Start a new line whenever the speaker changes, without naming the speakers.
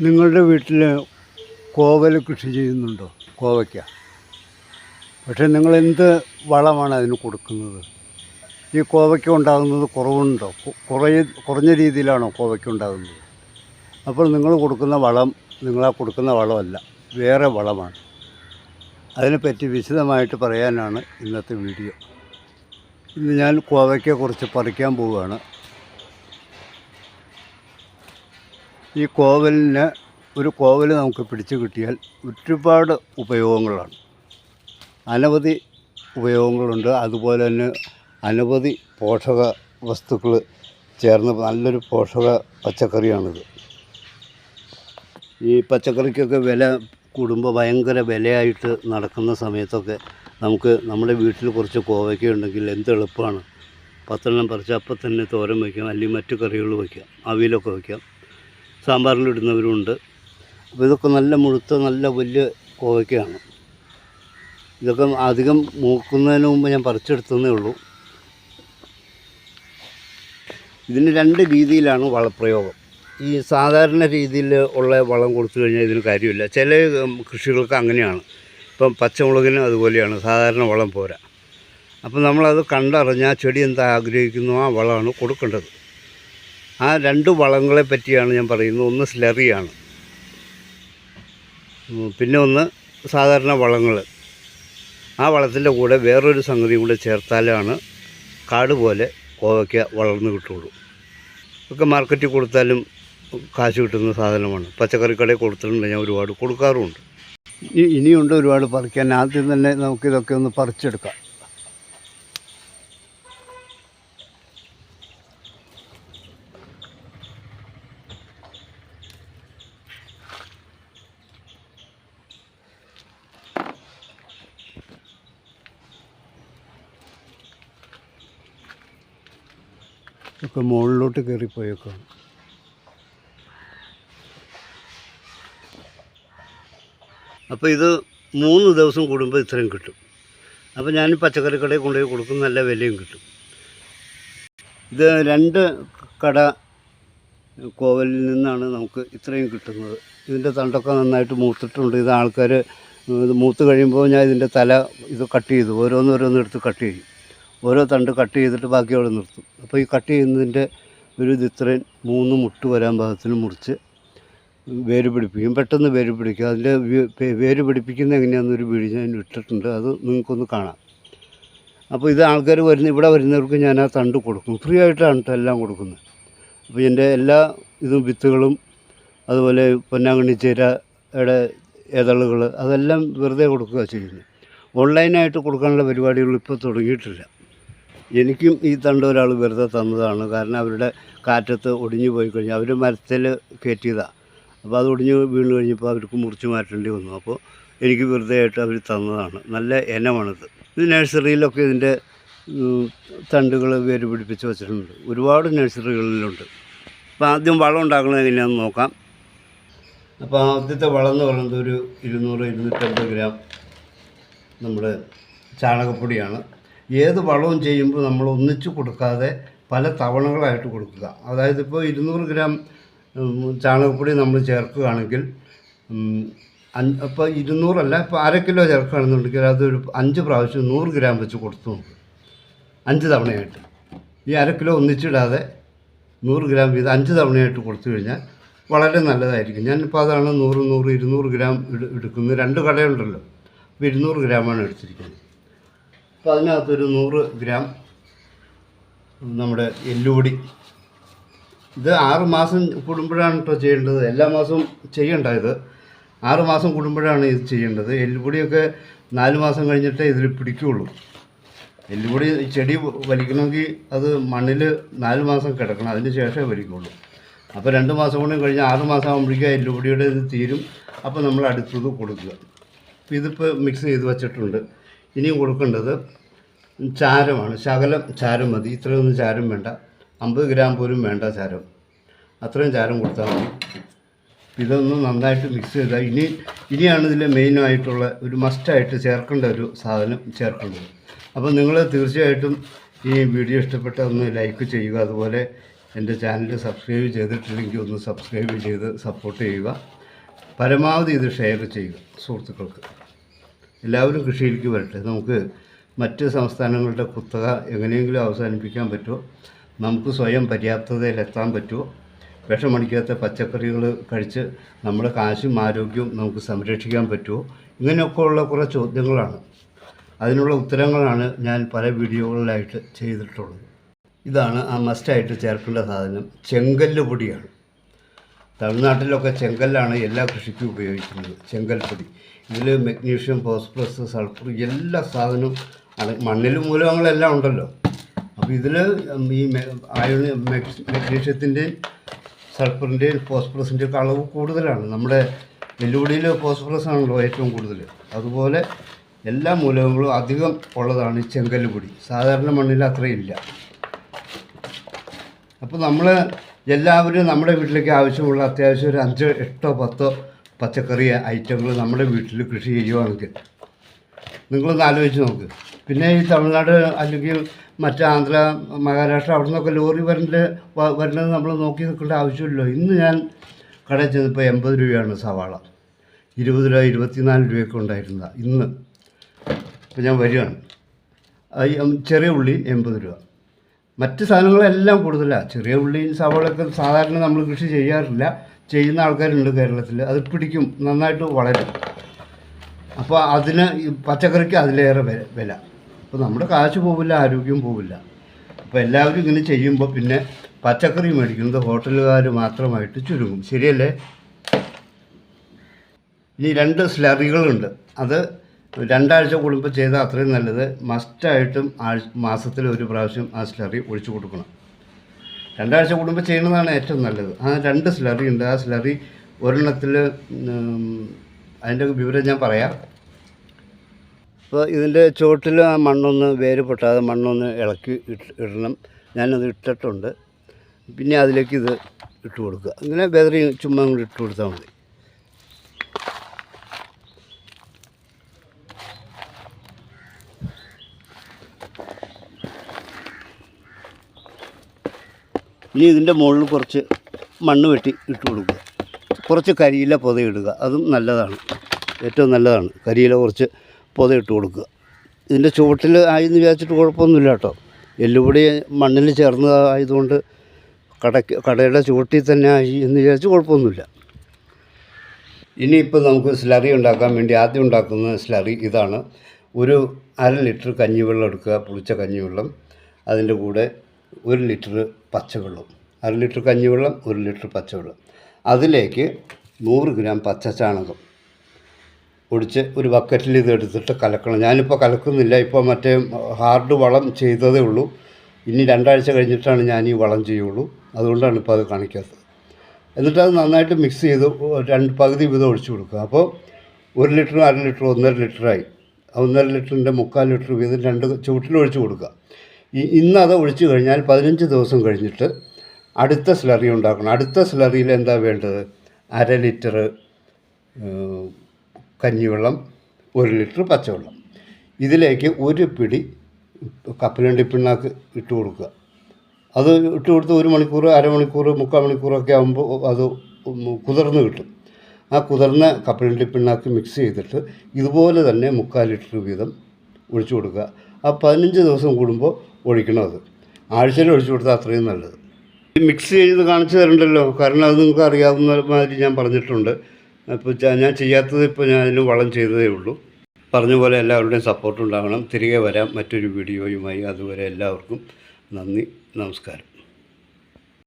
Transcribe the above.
നിങ്ങളുടെ വീട്ടിൽ കോവൽ കൃഷി ചെയ്യുന്നുണ്ടോ? കോവയ്ക്ക. പക്ഷേ നിങ്ങൾ എന്ത് വളമാണ് അതിന് കൊടുക്കുന്നത്? ഈ കോവയ്ക്ക ഉണ്ടാകുന്നത് കുറവുണ്ടോ? കുറയ കുറഞ്ഞ രീതിയിലാണോ കോവയ്ക്ക ഉണ്ടാകുന്നത്? അപ്പോൾ നിങ്ങൾ കൊടുക്കുന്ന വളം നിങ്ങളാ കൊടുക്കുന്ന വളമല്ല വേറെ വളമാണ്. അതിനെപ്പറ്റി വിശദമായിട്ട് പറയാനാണ് ഇന്നത്തെ വീഡിയോ. ഇന്ന് ഞാൻ കോവയ്ക്കയെക്കുറിച്ച് പറിക്കാൻ പോവുകയാണ്. ഈ കോവലിന് ഒരു കോവൽ നമുക്ക് പിടിച്ചു കിട്ടിയാൽ ഒരുപാട് ഉപയോഗങ്ങളാണ്. അനവധി ഉപയോഗങ്ങളുണ്ട്. അതുപോലെ തന്നെ അനവധി പോഷക വസ്തുക്കൾ ചേർന്ന് നല്ലൊരു പോഷക പച്ചക്കറിയാണിത്. ഈ പച്ചക്കറിക്കൊക്കെ വില കൂടുമ്പോൾ ഭയങ്കര വിലയായിട്ട് നടക്കുന്ന സമയത്തൊക്കെ നമുക്ക് നമ്മുടെ വീട്ടിൽ കുറച്ച് കോവയ്ക്ക ഉണ്ടെങ്കിൽ എന്ത് എളുപ്പമാണ്. പത്തെണ്ണം പറിച്ച് അപ്പം തന്നെ തോരൻ വയ്ക്കാം. അല്ലെങ്കിൽ മറ്റു കറികൾ വയ്ക്കാം. അവിയലൊക്കെ വയ്ക്കാം. സാമ്പാറിലിടുന്നവരുണ്ട്. അപ്പോൾ ഇതൊക്കെ നല്ല മുഴുത്ത നല്ല വലിയ കോവയ്ക്കയാണ് ഇതൊക്കെ അധികം മൂക്കുന്നതിന് മുമ്പ് ഞാൻ പറിച്ചെടുത്തതേ ഉള്ളൂ. ഇതിന് രണ്ട് രീതിയിലാണ് വളപ്രയോഗം. ഈ സാധാരണ രീതിയിൽ ഉള്ള വളം കൊടുത്തു കഴിഞ്ഞാൽ ഇതിന് കാര്യമില്ല. ചില കൃഷികൾക്ക് അങ്ങനെയാണ്. ഇപ്പം പച്ചമുളകിന് അതുപോലെയാണ്. സാധാരണ വളം പോരാ. അപ്പം നമ്മളത് കണ്ടറിഞ്ഞാൽ ചെടി എന്താ ആഗ്രഹിക്കുന്നു ആ വളമാണ് കൊടുക്കേണ്ടത്. ആ രണ്ട് വളങ്ങളെ പറ്റിയാണ് ഞാൻ പറയുന്നത്. ഒന്ന് സ്ലറിയാണ്. പിന്നെ ഒന്ന് സാധാരണ വളങ്ങൾ. ആ വളത്തിന്റെ കൂടെ വേറൊരു സംഗതി കൂടെ ചേർത്താലാണ് കാട് പോലെ കോവയ്ക്ക വളർന്നു കിട്ടുള്ളൂ. ഒക്കെ മാർക്കറ്റിൽ കൊടുത്താലും കാശ് കിട്ടുന്ന സാധനമാണ്. പച്ചക്കറി കടയിൽ കൊടുത്തിട്ടുണ്ട്. ഞാൻ ഒരുപാട് കൊടുക്കാറുമുണ്ട്. ഇനിയുണ്ട് ഒരുപാട് പറിക്കാൻ. ആദ്യം തന്നെ നമുക്കിതൊക്കെ ഒന്ന് പറിച്ചെടുക്കാം. ഒക്കെ മുകളിലോട്ട് കയറിപ്പോയേക്കാണ് അപ്പോൾ ഇത് മൂന്ന് ദിവസം കൂടുമ്പോൾ ഇത്രയും കിട്ടും. അപ്പോൾ ഞാൻ പച്ചക്കറി കടയിൽ കൊണ്ടുപോയി കൊടുക്കും നല്ല വിലയും കിട്ടും. ഇത് രണ്ട് കട കോവലിൽ നിന്നാണ് നമുക്ക് ഇത്രയും കിട്ടുന്നത്. ഇതിന്റെ തണ്ടൊക്കെ നന്നായിട്ട് മൂത്തിട്ടുണ്ട്. ഇത് ആൾക്കാർ ഇത് മൂത്ത് കഴിയുമ്പോൾ ഞാൻ ഇതിന്റെ തല ഇത് കട്ട് ചെയ്തു. ഓരോന്നോരോന്നെടുത്ത് കട്ട് ചെയ്യും. ഓരോ തണ്ട് കട്ട് ചെയ്തിട്ട് ബാക്കി അവിടെ നിർത്തും. അപ്പോൾ ഈ കട്ട് ചെയ്യുന്നതിന്റെ ഒരു ഇത് ഇത്രയും മൂന്ന് മുട്ട് വരാൻ പാകത്തിന് മുറിച്ച് വേര് പിടിപ്പിക്കും. പെട്ടെന്ന് വേര് പിടിക്കും. അതിന്റെ വേര് പിടിപ്പിക്കുന്ന എങ്ങനെയാണെന്നൊരു വീഡിയോ ഞാൻ ഇട്ടിട്ടുണ്ട്. അത് നിങ്ങൾക്കൊന്ന് കാണാം. അപ്പോൾ ഇത് ആൾക്കാർ വരുന്ന ഇവിടെ വരുന്നവർക്ക് ഞാൻ ആ തണ്ട് കൊടുക്കും. ഫ്രീ ആയിട്ടാണ് എല്ലാം കൊടുക്കുന്നത്. അപ്പോൾ എന്റെ എല്ലാ ഇതും വിത്തുകളും അതുപോലെ പൊന്നാങ്കണ്ണി ചീരയുടെ ഇതളുകൾ അതെല്ലാം വെറുതെ കൊടുക്കുക ചെയ്യുന്നത്. ഓൺലൈനായിട്ട് കൊടുക്കാനുള്ള പരിപാടികൾ ഇപ്പോൾ തുടങ്ങിയിട്ടില്ല. എനിക്കും ഈ തണ്ട് ഒരാൾ വെറുതെ തന്നതാണ്. കാരണം അവരുടെ കാറ്റത്ത് ഒടിഞ്ഞു പോയി കഴിഞ്ഞാൽ അവർ മരത്തിൽ കയറ്റിയതാണ് അപ്പോൾ അത് ഒടിഞ്ഞ് വീണ് കഴിഞ്ഞപ്പോൾ അവർക്ക് മുറിച്ച് മാറ്റേണ്ടി വന്നു. അപ്പോൾ എനിക്ക് വെറുതെ ആയിട്ട് അവർ തന്നതാണ്. നല്ല ഇനമാണിത്. ഇത് നഴ്സറിയിലൊക്കെ ഇതിന്റെ തണ്ടുകൾ വേര് പിടിപ്പിച്ച് വെച്ചിട്ടുണ്ട്. ഒരുപാട് നഴ്സറികളിലുണ്ട്. അപ്പോൾ ആദ്യം വളം ഉണ്ടാക്കുന്നത് എങ്ങനെയാണെന്ന് നോക്കാം. അപ്പോൾ ആദ്യത്തെ വളം എന്ന് പറയുന്നത് ഒരു ഇരുന്നൂറ് ഇരുന്നൂറ്റമ്പത് ഗ്രാം നമ്മുടെ ചാണകപ്പൊടിയാണ്. ഏത് വളവും ചെയ്യുമ്പോൾ നമ്മൾ ഒന്നിച്ച് കൊടുക്കാതെ പല തവണകളായിട്ട് കൊടുക്കുക. അതായത് ഇപ്പോൾ ഇരുന്നൂറ് ഗ്രാം ചാണകപ്പൊടി നമ്മൾ ചേർക്കുകയാണെങ്കിൽ അപ്പോൾ ഇരുന്നൂറല്ല ഇപ്പോൾ അര കിലോ ചേർക്കുകയാണെന്നുണ്ടെങ്കിൽ അതൊരു അഞ്ച് പ്രാവശ്യം നൂറ് ഗ്രാം വെച്ച് കൊടുത്തു നോക്കും. അഞ്ച് തവണയായിട്ട്. ഈ അര കിലോ ഒന്നിച്ചിടാതെ നൂറ് ഗ്രാം വീതം അഞ്ച് തവണയായിട്ട് കൊടുത്തു കഴിഞ്ഞാൽ വളരെ നല്ലതായിരിക്കും. ഞാനിപ്പോൾ അതാണ് നൂറ് നൂറ് ഇരുന്നൂറ് ഗ്രാം എടു- എടുക്കുന്നത്. രണ്ട് കടയുണ്ടല്ലോ. അപ്പോൾ ഇരുന്നൂറ് ഗ്രാമാണ് എടുത്തിരിക്കുന്നത്. അപ്പോൾ അതിനകത്തൊരു നൂറ് ഗ്രാം നമ്മുടെ എല്ലുപൊടി. ഇത് ആറ് മാസം കൂടുമ്പോഴാണ് കേട്ടോ ചെയ്യേണ്ടത്. എല്ലാ മാസവും ചെയ്യണ്ട ഇത്. ആറ് മാസം കൂടുമ്പോഴാണ് ഇത് ചെയ്യേണ്ടത്. എല്ലുപൊടിയൊക്കെ നാല് മാസം കഴിഞ്ഞിട്ടേ ഇതിൽ പിടിക്കുകയുള്ളൂ എല്ലുപൊടി ചെടി വലിക്കണമെങ്കിൽ അത് മണ്ണിൽ നാല് മാസം കിടക്കണം. അതിന് ശേഷമേ വലിക്കുള്ളൂ. അപ്പോൾ രണ്ട് മാസം കൂടി കഴിഞ്ഞ് ആറ് മാസം ആകുമ്പോഴേക്കും എല്ലുപൊടിയുടെ ഇത് തീരും. അപ്പോൾ നമ്മൾ അടുത്തത് കൊടുക്കുക. ഇതിപ്പോൾ മിക്സ് ചെയ്ത് വെച്ചിട്ടുണ്ട്. ഇനിയും കൊടുക്കേണ്ടത് ചാരമാണ്. ശകലം ചാരം മതി. ഇത്രയൊന്നും ചാരം വേണ്ട. അമ്പത് ഗ്രാം പോലും വേണ്ട ചാരം. അത്രയും ചാരം കൊടുത്താൽ മതി. ഇതൊന്ന് നന്നായിട്ട് മിക്സ് ചെയ്താൽ ഇനി ഇനിയാണ് ഇതിൽ മെയിനായിട്ടുള്ള ഒരു മസ്റ്റായിട്ട് ചേർക്കേണ്ട ഒരു സാധനം ചേർക്കേണ്ടത്. അപ്പോൾ നിങ്ങൾ തീർച്ചയായിട്ടും ഈ വീഡിയോ ഇഷ്ടപ്പെട്ട ഒന്ന് ലൈക്ക് ചെയ്യുക. അതുപോലെ എന്റെ ചാനൽ സബ്സ്ക്രൈബ് ചെയ്തിട്ടില്ലെങ്കിൽ ഒന്ന് സബ്സ്ക്രൈബ് ചെയ്ത് സപ്പോർട്ട് ചെയ്യുക. പരമാവധി ഇത് ഷെയർ ചെയ്യുക. സുഹൃത്തുക്കൾക്ക്. എല്ലാവരും കൃഷിയിലേക്ക് വരട്ടെ. നമുക്ക് മറ്റ് സംസ്ഥാനങ്ങളുടെ കുത്തക എങ്ങനെയെങ്കിലും അവസാനിപ്പിക്കാൻ പറ്റുമോ? നമുക്ക് സ്വയം പര്യാപ്തതയിലെത്താൻ പറ്റുമോ? വിഷമടിക്കാത്ത പച്ചക്കറികൾ കഴിച്ച് നമ്മുടെ കാശും ആരോഗ്യവും നമുക്ക് സംരക്ഷിക്കാൻ പറ്റുമോ? ഇങ്ങനെയൊക്കെയുള്ള കുറേ ചോദ്യങ്ങളാണ്. അതിനുള്ള ഉത്തരങ്ങളാണ് ഞാൻ പല വീഡിയോകളിലായിട്ട് ചെയ്തിട്ടുള്ളത്. ഇതാണ് ആ മസ്റ്റായിട്ട് ചേർക്കേണ്ട സാധനം. ചെങ്കല്ല് പൊടിയാണ്. തമിഴ്നാട്ടിലൊക്കെ ചെങ്കല്ലാണ് എല്ലാ കൃഷിക്കും ഉപയോഗിക്കുന്നത്. ചെങ്കൽപ്പൊടി ഇതിൽ മെഗ്നീഷ്യം ഫോസ്ഫറസ് സൾഫർ എല്ലാ സാധനവും ആണ്. മണ്ണിൽ മൂലകങ്ങളെല്ലാം ഉണ്ടല്ലോ. അപ്പോൾ ഇതിൽ ഈ അയൺ മെഗ്നീഷ്യത്തിന്റെയും സൾഫറിന്റെയും ഫോസ്ഫറസിന്റെയും ഒക്കെ അളവ് കൂടുതലാണ്. നമ്മുടെ വെല്ലുവിളിയിൽ ഫോസ്ഫറസ് ആണല്ലോ ഏറ്റവും കൂടുതൽ അതുപോലെ എല്ലാ മൂലകങ്ങളും അധികം ഉള്ളതാണ് ചെങ്കല്ല് പൊടി. സാധാരണ മണ്ണിൽ അത്രയില്ല അപ്പോൾ നമ്മൾ എല്ലാവരും നമ്മുടെ വീട്ടിലേക്ക് ആവശ്യമുള്ള അത്യാവശ്യം ഒരു അഞ്ചോ എട്ടോ പത്തോ പച്ചക്കറി ഐറ്റങ്ങൾ നമ്മുടെ വീട്ടിൽ കൃഷി ചെയ്യുവാണെങ്കിൽ നിങ്ങളൊന്ന് ആലോചിച്ച് നോക്ക്. പിന്നെ ഈ തമിഴ്നാട് അല്ലെങ്കിൽ മറ്റ് ആന്ധ്ര മഹാരാഷ്ട്ര അവിടെ നിന്നൊക്കെ ലോറി വരേണ്ട വരുന്നത് നമ്മൾ നോക്കി നിൽക്കേണ്ട ആവശ്യമില്ലല്ലോ. ഇന്ന് ഞാൻ കടയിൽ ചെന്നപ്പോൾ എൺപത് രൂപയാണ് സവാള. ഇരുപത് രൂപ ഇരുപത്തിനാല് രൂപയൊക്കെ ഉണ്ടായിരുന്നതാണ് ഇന്ന് അപ്പോൾ ഞാൻ വരികയാണ്. ചെറിയ ഉള്ളി എൺപത് രൂപ. മറ്റ് സാധനങ്ങളെല്ലാം കൂടുതലാണ് ചെറിയ ഉള്ളി സവാളയൊക്കെ സാധാരണ നമ്മൾ കൃഷി ചെയ്യാറില്ല. ചെയ്യുന്ന ആൾക്കാരുണ്ട് കേരളത്തിൽ അത് പിടിക്കും. നന്നായിട്ട് വളരും. അപ്പോൾ അതിന് പച്ചക്കറിക്ക് അതിലേറെ വില. അപ്പോൾ നമ്മുടെ കാശ് പോവില്ല ആരോഗ്യം പോവില്ല. അപ്പോൾ എല്ലാവരും ഇങ്ങനെ ചെയ്യുമ്പോൾ പിന്നെ പച്ചക്കറി മേടിക്കുന്നത് ഹോട്ടലുകാർ മാത്രമായിട്ട് ചുരുങ്ങും. ശരിയല്ലേ? ഇനി രണ്ട് സ്ലറികളുണ്ട്. അത് രണ്ടാഴ്ച കൂടുമ്പോൾ ചെയ്താൽ അത്രയും നല്ലത്. മസ്റ്റായിട്ടും ആഴ്ച മാസത്തിൽ ഒരു പ്രാവശ്യം ആ സ്ലറി ഒഴിച്ചു കൊടുക്കണം. രണ്ടാഴ്ച കൂടുമ്പോൾ ചെയ്യുന്നതാണ് ഏറ്റവും നല്ലത്. ആ രണ്ട് സ്ലറി ഉണ്ട്. ആ സ്ലറി ഒരെണ്ണത്തിൽ അതിന്റെ വിവരം ഞാൻ പറയാം. അപ്പോൾ ഇതിന്റെ ചുവട്ടിൽ ആ മണ്ണൊന്ന് വേര് പൊട്ടാതെ മണ്ണൊന്ന് ഇളക്കി ഇടണം. ഞാനത് ഇട്ടിട്ടുണ്ട്. പിന്നെ അതിലേക്ക് ഇത് ഇട്ട് കൊടുക്കുക. അങ്ങനെ വെതറി ചുമ്മാ ഇട്ട് കൊടുത്താൽ മതി. ഇനി ഇതിന്റെ മുകളിൽ കുറച്ച് മണ്ണ് വെട്ടി ഇട്ട് കൊടുക്കുക. കുറച്ച് കരിയില പൊതയിടുക അതും നല്ലതാണ്. ഏറ്റവും നല്ലതാണ്. കരിയില കുറച്ച് പൊതയിട്ട് കൊടുക്കുക. ഇതിന്റെ ചുവട്ടിൽ ആയെന്ന് വിചാരിച്ചിട്ട് കുഴപ്പമൊന്നുമില്ല കേട്ടോ. എല്ലുപൊടി മണ്ണിൽ ചേർന്നതായതുകൊണ്ട് കടയ്ക്ക് കടയുടെ ചുവട്ടിൽ തന്നെ ആയി എന്ന് വിചാരിച്ച് കുഴപ്പമൊന്നുമില്ല. ഇനിയിപ്പോൾ നമുക്ക് സ്ലറി ഉണ്ടാക്കാൻ വേണ്ടി ആദ്യം ഉണ്ടാക്കുന്ന സ്ലറി ഇതാണ്. ഒരു അര ലിറ്റർ കഞ്ഞിവെള്ളം എടുക്കുക പുളിച്ച കഞ്ഞിവെള്ളം. അതിന്റെ കൂടെ ഒരു ലിറ്റർ പച്ചവെള്ളം. അര ലിറ്റർ കഞ്ഞിവെള്ളം ഒരു ലിറ്റർ പച്ചവെള്ളം. അതിലേക്ക് നൂറ് ഗ്രാം പച്ച ചാണകം ഒടിച്ച് ഒരു ബക്കറ്റിൽ ഇത് എടുത്തിട്ട് കലക്കണം. ഞാനിപ്പോൾ കലക്കുന്നില്ല. ഇപ്പോൾ മറ്റേ ഹാർഡ് വളം ചെയ്തതേ ഉള്ളൂ. ഇനി രണ്ടാഴ്ച കഴിഞ്ഞിട്ടാണ് ഞാൻ ഈ വളം ചെയ്യുള്ളൂ. അതുകൊണ്ടാണ് ഇപ്പോൾ അത് കാണിക്കാത്തത്. എന്നിട്ട് അത് നന്നായിട്ട് മിക്സ് ചെയ്ത് രണ്ട് പകുതി വീതം ഒഴിച്ചു കൊടുക്കുക. അപ്പോൾ ഒരു ലിറ്ററും അര ലിറ്ററും ഒന്നര ലിറ്ററായി. ഒന്നര ലിറ്ററിന്റെ മുക്കാൽ ലിറ്റർ വീതം രണ്ട് ചുവട്ടിൽ ഒഴിച്ചു കൊടുക്കുക. ഈ ഇന്ന് അത് ഒഴിച്ചു കഴിഞ്ഞാൽ പതിനഞ്ച് ദിവസം കഴിഞ്ഞിട്ട് അടുത്ത സ്ലറി ഉണ്ടാക്കണം. അടുത്ത സ്ലറിയിൽ എന്താ വേണ്ടത്? അര ലിറ്റർ കഞ്ഞിവെള്ളം ഒരു ലിറ്റർ പച്ചവെള്ളം. ഇതിലേക്ക് ഒരു പിടി കപ്പലണ്ടി പിണ്ണാക്ക് ഇട്ട് കൊടുക്കുക. അത് ഇട്ട് കൊടുത്ത് ഒരു മണിക്കൂർ അരമണിക്കൂർ മുക്കാൽ മണിക്കൂറൊക്കെ ആകുമ്പോൾ അത് കുതിർന്ന് കിട്ടും. ആ കുതിർന്ന കപ്പലണ്ടി പിണ്ണാക്ക് മിക്സ് ചെയ്തിട്ട് ഇതുപോലെ തന്നെ മുക്കാൽ ലിറ്റർ വീതം ഒഴിച്ചു കൊടുക്കുക. ആ പതിനഞ്ച് ദിവസം കൂടുമ്പോൾ ഒഴിക്കണം അത് ആഴ്ചയിൽ ഒഴിച്ചു കൊടുത്താൽ അത്രയും നല്ലത്. മിക്സ് ചെയ്ത് കാണിച്ചു തരണ്ടല്ലോ? കാരണം അത് നിങ്ങൾക്ക് അറിയാവുന്ന മാതിരി ഞാൻ പറഞ്ഞിട്ടുണ്ട്. ഇപ്പോൾ ഞാൻ ചെയ്യാത്തത് ഇപ്പോൾ ഞാൻ അതിന് വളം ചെയ്തതേ ഉള്ളൂ. പറഞ്ഞ പോലെ എല്ലാവരുടെയും സപ്പോർട്ട് ഉണ്ടാകണം തിരികെ വരാം. മറ്റൊരു വീഡിയോയുമായി. അതുവരെ എല്ലാവർക്കും നന്ദി. നമസ്കാരം.